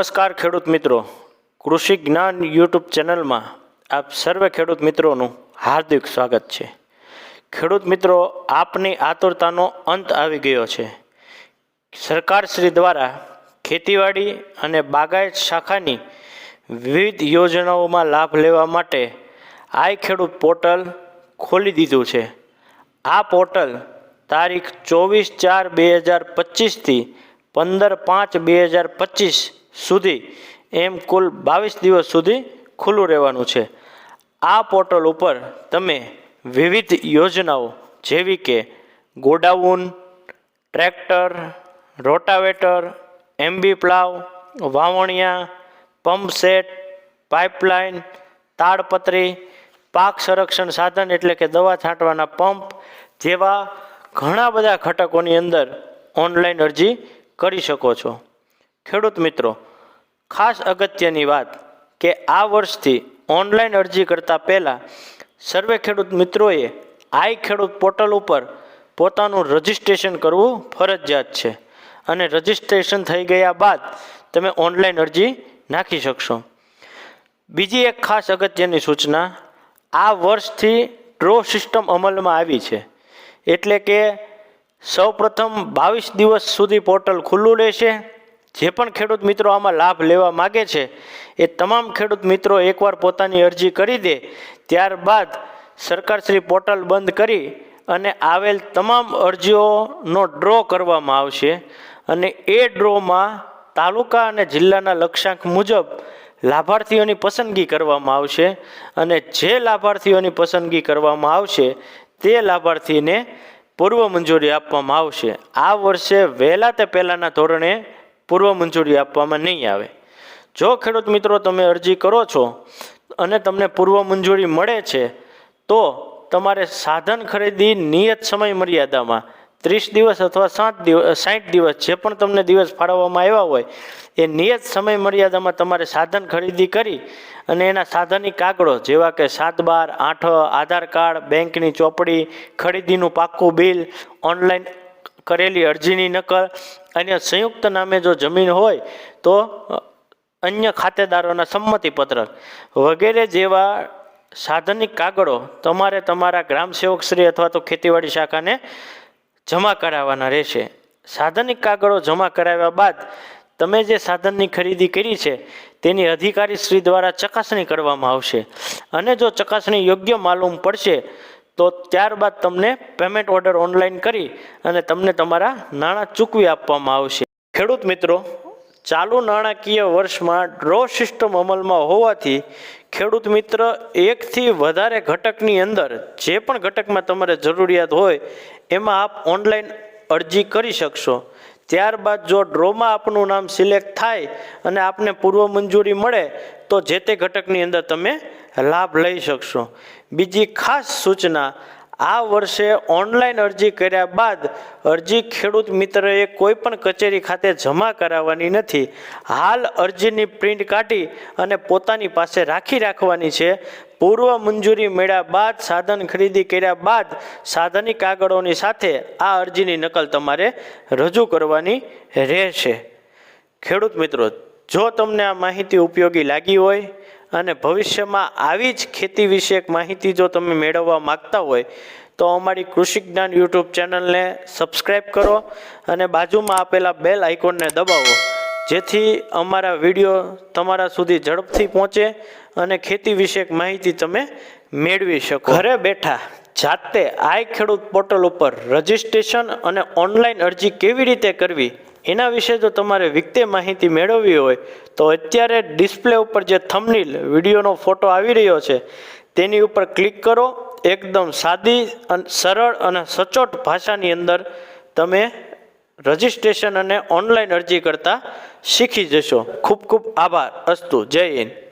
નમસ્કાર ખેડૂત મિત્રો. કૃષિ જ્ઞાન યુટ્યુબ ચેનલમાં આપ સર્વે ખેડૂત મિત્રોનું હાર્દિક સ્વાગત છે. ખેડૂત મિત્રો, આપની આતુરતાનો અંત આવી ગયો છે. સરકારશ્રી દ્વારા ખેતીવાડી અને બાગાયત શાખાની વિવિધ યોજનાઓમાં લાભ લેવા માટે આઈ ખેડૂત પોર્ટલ ખોલી દીધું છે. આ પોર્ટલ તારીખ ચોવીસ ચાર બે હજાર પચીસથી પંદર પાંચ બે હજાર પચીસ સુધી, એમ કુલ બાવીસ દિવસ સુધી ખુલ્લું રહેવાનું છે. આ પોર્ટલ ઉપર તમે વિવિધ યોજનાઓ, જેવી કે godown, tractor, rotavator, MB plough, વાવણિયા, pump set, pipeline, તાડપત્રી, પાક સંરક્ષણ સાધન એટલે કે દવા છાંટવાના પંપ જેવા ઘણા બધા ઘટકોની અંદર ઓનલાઈન અરજી કરી શકો છો. ખેડૂત મિત્રો ખાસ અગત્યની વાત કે આ વર્ષથી ઓનલાઈન અરજી કરતાં પહેલાં સર્વે ખેડૂત મિત્રોએ આઈ ખેડૂત પોર્ટલ ઉપર પોતાનું રજિસ્ટ્રેશન કરવું ફરજિયાત છે અને રજિસ્ટ્રેશન થઈ ગયા બાદ તમે ઓનલાઈન અરજી નાખી શકશો. બીજી એક ખાસ અગત્યની સૂચના આ વર્ષથી ડ્રો સિસ્ટમ અમલમાં આવી છે. એટલે કે સૌપ્રથમ બાવીસ દિવસ સુધી પોર્ટલ ખુલ્લું રહેશે જે પણ ખેડૂત મિત્રો આમાં લાભ લેવા માગે છે, એ તમામ ખેડૂત મિત્રો એકવાર પોતાની અરજી કરી દે, ત્યારબાદ સરકારશ્રી પોર્ટલ બંધ કરી અને આવેલ તમામ અરજીઓનો ડ્રો કરવામાં આવશે અને એ ડ્રોમાં તાલુકા અને જિલ્લાના લક્ષ્યાંક મુજબ લાભાર્થીઓની પસંદગી કરવામાં આવશે અને જે લાભાર્થીઓની પસંદગી કરવામાં આવશે, તે લાભાર્થીને પૂર્વ મંજૂરી આપવામાં આવશે. આ વર્ષે વહેલા તે પહેલાંના ધોરણે પૂર્વ મંજૂરી આપવામાં નહીં આવે. જો ખેડૂત મિત્રો તમે અરજી કરો છો અને તમને પૂર્વ મંજૂરી મળે છે, તો તમારે સાધન ખરીદી નિયત સમય મર્યાદામાં ત્રીસ દિવસ અથવા સાત દિવસ સાઠ દિવસ જે પણ તમને દિવસ ફાળવવામાં આવ્યા હોય, એ નિયત સમય મર્યાદામાં તમારે સાધન ખરીદી કરી અને એના સાધનની કાગળો જેવા કે સાત બાર, આઠ, આધાર કાર્ડ, બેંકની ચોપડી, ખરીદીનું પાક્કું બિલ, ઓનલાઈન કરેલી અરજીની નકલ અને સંયુક્ત નામે જો જમીન હોય તો અન્ય ખાતેદારોના સંમતિપત્રક વગેરે જેવા સાધનિક કાગળો તમારે તમારા ગ્રામ સેવકશ્રી અથવા તો ખેતીવાડી શાખાને જમા કરાવવાના રહેશે. સાધનિક કાગળો જમા કરાવ્યા બાદ તમે જે સાધનની ખરીદી કરી છે તેની અધિકારી શ્રી દ્વારા ચકાસણી કરવામાં આવશે. અને જો ચકાસણી યોગ્ય માલુમ પડશે તો ત્યારબાદ તમને પેમેન્ટ ઓર્ડર ઓનલાઈન કરી અને તમને તમારા નાણાં ચૂકવી આપવામાં આવશે. ખેડૂત મિત્રો, ચાલુ નાણાકીય વર્ષમાં ડ્રો સિસ્ટમ અમલમાં હોવાથી ખેડૂત મિત્ર એકથી વધારે ઘટકની અંદર જે પણ ઘટકમાં તમારે જરૂરિયાત હોય, એમાં આપ ઓનલાઈન અરજી કરી શકશો. ત્યારબાદ જો ડ્રોમાં આપનું નામ સિલેક્ટ થાય અને આપને પૂર્વ મંજૂરી મળે, તો જે તે ઘટકની અંદર તમે લાભ લઈ શકશો. બીજી ખાસ સૂચના, આ વર્ષે ઓનલાઈન અરજી કર્યા બાદ અરજી ખેડૂત મિત્રએ કોઈ પણ કચેરી ખાતે જમા કરાવવાની નથી. હાલ અરજીની પ્રિન્ટ કાઢી અને પોતાની પાસે રાખી રાખવાની છે. પૂર્વ મંજૂરી મળ્યા બાદ, સાધન ખરીદી કર્યા બાદ સાધનની કાગળોની સાથે આ અરજીની નકલ તમારે રજૂ કરવાની રહેશે. ખેડૂત મિત્રો, જો તમને આ માહિતી ઉપયોગી લાગી હોય અને ભવિષ્યમાં આવી જ ખેતી વિષયક માહિતી જો તમે મેળવવા માગતા હોય, તો અમારી કૃષિ જ્ઞાન યુટ્યુબ ચેનલને સબસ્ક્રાઈબ કરો અને બાજુમાં આપેલા બેલ આઇકોનને દબાવો, જેથી અમારા વીડિયો તમારા સુધી ઝડપથી પહોંચે અને ખેતી વિષયક માહિતી તમે મેળવી શકો. ઘરે બેઠા જાતે આઈ ખેડૂત પોર્ટલ ઉપર રજિસ્ટ્રેશન અને ઓનલાઈન અરજી કેવી રીતે કરવી એના વિશે જો તમારે વિગતે માહિતી મેળવવી હોય, તો અત્યારે ડિસ્પ્લે ઉપર જે થમનીલ વિડીયોનો ફોટો આવી રહ્યો છે, તેની ઉપર ક્લિક કરો. એકદમ સાદી અને સરળ અને સચોટ ભાષાની અંદર તમે રજિસ્ટ્રેશન અને ઓનલાઈન અરજી કરતા શીખી જશો. ખૂબ ખૂબ આભાર. અસ્તુ. જય હિન્દ.